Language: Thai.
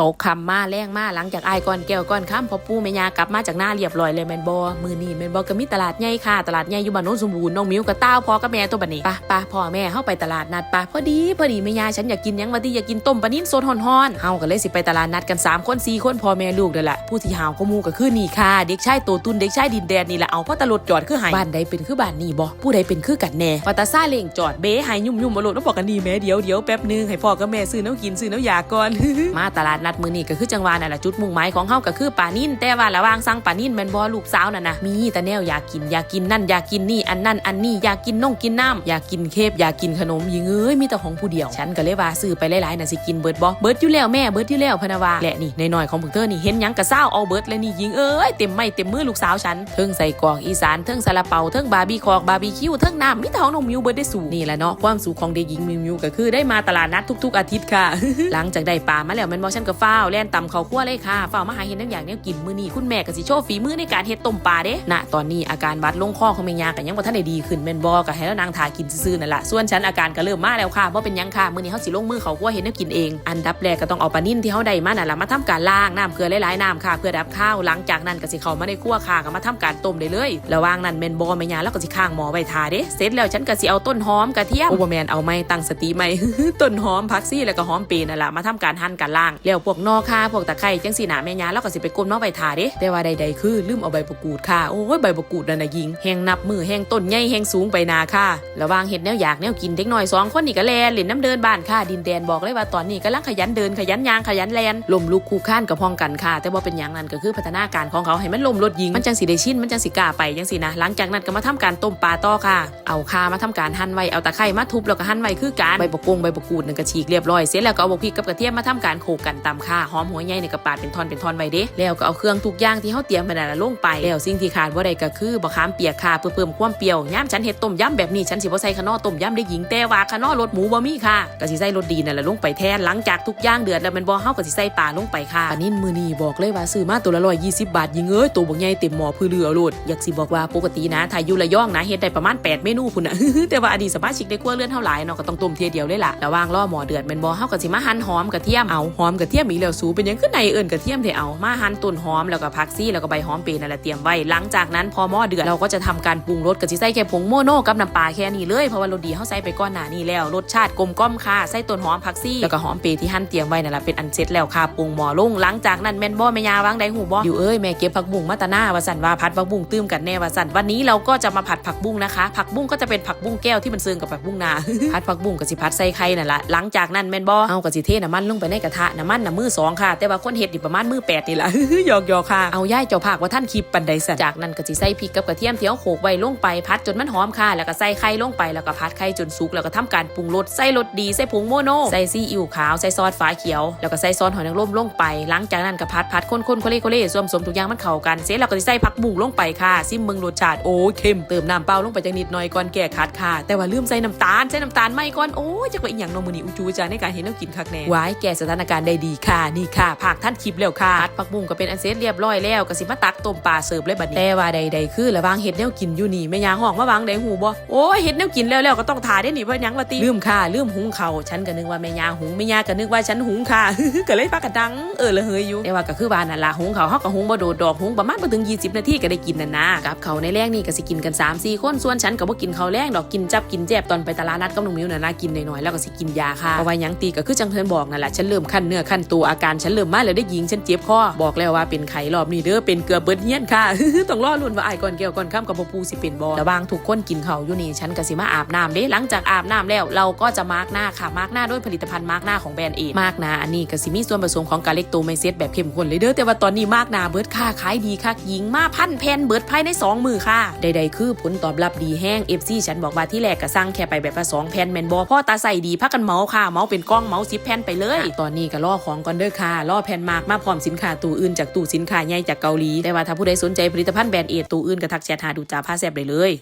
ตกคำมาแรงมาหลังจากไอายก่อนแก้วก่อนค้ำพอปู่แม่ยากลับมาจากหน้าเรียบร้อยเลยแมนบอมือนี่แมนบอก็มีตลาดใหญ่ค่ะ ตลาดใหญ่อยู่บ้านโน้นสมบูรณ์น้องมิ้วกับเต้าพ่อกับแม่ตัวบัดนี้ปะปะพ่อแม่เข้าไปตลาดนัดปะพอดีพอดีแม่ยาฉันอยากกินยังวันที่อยากกินต้มปลานิ่นสดฮ้อนๆเฮาก็เลยสิไปตลาดนัดกันสามคนสี่คนพ่อแม่ลูกเด้อละผู้ที่หาวก็มูก็คือนี่ค่ะ เด็กชายโตตุนเด็กชายดินแดนนี่แหละเอาพ่อตลดจอดคือหายบ้านใดเป็นคือบ้านนี่บ่ผู้ใดเป็นคือกันแน่ปาตาซาเล่งจอดเบ้หายยุ่มยุ่มมาโลดแล้วบอกกันนี่แม่เดี๋ยวเดี๋ยวแป๊บนึงให้พ่อกับแม่ซื้อน้ำกินซื้อน้ำยาก่อนมาตลาดนัดมือนี้ก็คือจังหวะนั่นแหละจุดมุ่งหมายของเฮาก็คือปลานิ่นแต่ว่าระหว่างสั่งปลานิ่นแม่นบ่ลูกสาวน่ะนะมีแต่แนวอยากกินอยากกินนั่นอยากกินนี่อันนั่นอันนี้อยากกินน่องกินน้ำอยากกินเคฟอยากกินขนมยิงเอ้ยมีแต่ของผู้เดียว ฉันก็เลยว่าซื้อไปหลายๆน่ะสิกินเบิดบ่เบิดอยู่แล้วแม่เบิดอยู่แล้วพนะว่าและนี่น้อยๆของพวกเธอนี่เห็นหยังกะเศร้าเอาเบิดเลยนี่ยิงเอ้ยเต็มไม้เต็มมือลูกสาวฉันเทิงใส่กอกอีสานเทิงซาลาเปาเทิงบาร์บีคอกบาร์บีคิวเทิงน้ำมีแต่ของน้องมิวเบิดได้สู่นี่แหละเนาะความสุขของเด็กหญิงมิวมิวก็คือได้มาตลาดนัดทุก ๆ อาทิตย์ค่ะ หลังจากได้ปลามาแล้วแมันบอกฉันก็ฟ้าวแล่นตำเขาวคั่วเลยค่ะฟ้าวมาหาเห็นทั้งอย่างเนี้ยกินมือนี้คุณแม่ก็สิโชว์ฝีมือในการเฮ็ดต้มปลาเด้ณตอนนี้อาการบัดลงคอของแม่ยาก็ยังบ่ทันได้ดีขึ้นแม่นบ่ก็ให้แล้วนางทากินซื่อๆนั่นล่ะส่วนฉันอาการก็เริ่มมาแล้วค่ะบ่เป็นยังค่ะมื้อนี้เฮาสิลงมือเขาวคั่วเฮ็ดแนวกินเอง อันดับแรกก็ต้องเอาปลานิ่นที่เฮาได้มานั่นล่ะมาทำการล้างน้ำเกลือหลายๆน้ำค่ะ เพื่อดับข้าวหลังจากนั้นก็สิเข้ามาในครัวค่ะก็มาทำการต้มได้เลยระหว่างนั้นแม่นบ่แม่ยาแล้วก็สิข้างหมอไว้ทาเด้เสร็จแล้วฉันก็สิเอาต้นหอมกระเทียมโอ้บ่แม่นเอาไม้ตั้งสติไม้ต้นหอมผักซี่แล้วก็หอมเปรย์นั่นล่ะมาทำการหั่นการล่างแล้ววกนอค่ะพวกตะไคร้จังสีหนาแม่ยาแล้วก็สิไปกลมนอกใบถาเด้แต่ว่าใดๆคือลืมเอาใบประกูดค่ะโอ้ยใบประกูดนั่นน่ะยิงแหงนับมือแหงต้นใหญ่แหงสูงไปนาค่ะระวางเห็ดแนวอยากแนวกินเด็กน้อยสองคนนี่ก็แลนเล่นน้ำเดินบ้านค่ะดินแดนบอกเลยว่าตอนนี้กำลังขยันเดินขยันยางขยันแลนลมลุกคู่ข้านกับพ้องกันค่ะ แต่ว่าเป็นอย่างนั้นก็คือพัฒนาการของเขาให้มันลมลดยิงมันจังสีได้ชินมันจังสีกล้าไปจังสีนะหลังจากนั้นก็มาทำการต้มปลาต่อค่ะ เอาคามาทำการหั่นไว้เอาตะไคร้มาทุบแล้วก็หั่นไว้คือการใบประกงใบประกูดนั่นก็ฉีกเรียบร้อยเสร็จแล้วก็เอาบกพริกกับกระเทียมมาทำการโขกกันตำค่ะหอมหัวใหญ่ในกระปาดเป็นท่อนเป็นท่อนไว้เด้แล้วก็เอาเครื่องทุกอย่างที่เขาเตรียมมานั่นละลงไปแล้วสิ่งที่ขาดว่าใดก็คือบะขามเปียกค่ะเพื่อเพิ่มความเปรี้ยวย่ามฉันเฮ็ดต้มยำแบบนี้ฉันสิบ่ใส่ขนอต้มยำได้หญิงแต่ว่าขนอรสหมูบ่มีค่ะก็สิใส่รสดีนั่นละลงไปแทนหลังจากทุกอย่างเดือดแล้วมันบ่เฮาก็สิใส่ปลาลงไปค่ะปลานิ่นมื้อนี้บอกเลยว่าซื้อมาตัวละ120 บาทยิงเอ้ยตัวบักใหญ่เต็มหม้อพื้นเรือโลดอยากสิบอกว่าปกตินะถ้าอยู่ระยองนะเฮ็ดได้ประมาณ 8 เมนูพุ่นน่ะแต่ว่าอดีตสมาชิกได้ครัวเรือนเท่าหลายเนาะก็ต้องต้มเทียเดียวเลยล่ะระหว่างรอหม้อเดือดแม่นบ่เฮาก็สิมาหั่นหอมกระเทียมเอาหอมกระเทียมอีกแล้วสูเป็นยังคือในเอิ้นกระเทียมเถอะเอามาหั่นต้นหอมแล้วก็ผักซี่แล้วก็ใบหอมเปรย์นั่นแหละเตรียมไว้หลังจากนั้นพอหม้อเดือดเราก็จะทำการปรุงรสก็สิใส่แค่ผงโมโนกับน้ำปลาแค่นี้เลยเพราะว่ารสดีเฮาใส่ไปก่อนหนานี้แล้วรสชาติกลมกล่อมค่ะใส่ต้นหอมผักซี่แล้วก็หอมเปรย์ที่หั่นเตรียมไว้นั่นแหละเป็นอันเสร็จแล้วค่ะปรุงหม้อลงหลังจากนั้นแม่นบ่แม่ยาวางได้หูบ่อยู่เอ้ยแม่เก็บผักบุ้งมาตะหน้าวาสันว่าผัดผักบุ้งตื้มกันแน่วาสันวันนี้เราก็จะมาผัดผักบุ้งนะคะ ผักบุ้งก็จะเป็นผักบุ้งแก้วที่มันเซิงกับผักบุ้งนาผัดผักบุ้งก็สิผัดใส่ไข่นั่นแหละหลังจากนั้นแม่นบ่เอาก็สิเทน้ำมันลงไปในกระทะน้ำมันน่ะมือสองค่ะ แต่ว่าคนเฮ็ดนี่ประมาณมือแปดนี่แหละหยอกหยอกค่ะ เอาย่ายเจ้าภาคว่าท่านคลิปปันใดสันจากนั้นก็สิใส่พริกกับกระเทียมเที่เฮาโขกไว้ลงไปผัดจนมันหอมค่ะ แล้วก็ใส่ไข่ลงไปแล้วก็ผัดไข่จนสุกแล้วก็ทำการปรุงรสใส่รสดีใส่ผงโมโนใส่ซีอิ๊วขาวใส่ซอสฝาเขียว แล้วก็ใส่ซอสหอยนางรมลงไป หลังจากนั้นก็ผัดผัดคนๆโคเล่โคเล่ส่วนผสมทุกอย่างมันเข้ากันเสร็จแล้วก็สิใส่ผักบุ้งลงไปค่ะซิมมืองรสชาติโอ้ยเค็มเติมน้ำเปล่าลงไปจังนิดหน่อยก่อนแก้คัดค่ะ แต่ว่าลืมใส่น้ำตาลใส่น้ำตาลไม่ก่อนโอ้จักว่าอีหยังนมือนี่อุจูจาในการเห็นน้กินคักแน่ไว้แก้สถานการณ์ได้ดีค่ะนี่ค่ะผักท่านคลิปแล้วค่ะผักบุ้งก็เป็นอันเสร็จเรียบร้อยแล้วก็สิมาตักต้มปลาเสิร์ฟเลยบัดนี้แต่ว่าใดๆคือระวางเห็ดแนวกินอยู่นี่แม่ยาห้องมาวางได้หูบ่โอ้ยเห็ดแนวกินแล้วแล้วก็ต้องทาได้นี่ว่าหยังว่าติลืมค่ะลืมหุงเขาฉันก็นึกว่าแม่ยาหุงแม่ยาก็นึกว่าฉันหุงค่ะก็เลยพากันดังเออละเฮยอยู่แต่ว่าก็คือว่านั่นล่ะหุงเขาเฮาก็หุงบ่โดดดอกหุงประมาณบ่ถึง 20 นาทีก็ได้กินนั่นนะกับเขาในแรงนี่ก็สิกินกัน3-4คนส่วนฉันก็บ่กินเขาแรงดอกกินจับกินแจบตอนไปตลาดนัดกับน้องมิวน่ะนะกินหน้อยๆแล้วก็สิกินยาค่ะเพราะว่ายังตีก็คือจังเพิ่นบอกนั่นแหละฉันเริ่มคันเนื้อคันตัวอาการฉันเริ่มมาแล้วได้ยิงฉันเจ็บคอบอกแล้วว่าเป็นไข้รอบนี้เด้อเป็นเกือบเบิดเฮียนค่ะต้องรอลุ้นว่าไอ้ก่อนแก้วก่อนค่ำกับปูสิเป็นบ่ระวางทุกคนกินเขาอยู่นี่ฉันก็สิมาอาบน้ำเด้หลังจากอาบน้ำแล้วเราก็จะมาร์กหน้าค่ะมาร์กหน้าด้วยผลิตภัณฑ์มาร์กหน้าของแบรนด์เอมาร์กหน้าอันนี้ก็สิมีส่วนผสมของกาเล็กโตไมเซตแบบเข้มข้นเลยเด้อแต่ว่าตอนนี้มาร์กหน้าเบิดค่าขายดีคักยิงมาพันแผ่นเบิดภายในสองมือค่ะใดๆคือผลตอบรับดีแห้ง FC ฉันบอกว่าที่แรกก็สั่งแค่ไปแบบละสองแผ่นแมนบอพ่อตาใส่ดีพักกันเมาส์ค่ะเมาส์เป็นกล้องเมาส์สิบแผ่นไปเลย ตอนนี้ก็ล่อของก่อนเด้อค่ะล่อแผ่นมากมาพร้อมสินค้าตู้อื่นจากตู้สินค้าใหญ่จากเกาหลีแต่ว่าถ้าผู้ใดสนใจผลิตภัณฑ์แบรนด์เอทตู้อื่นก็ทักแชทหาดูจ่าผ้าแซบได้เลย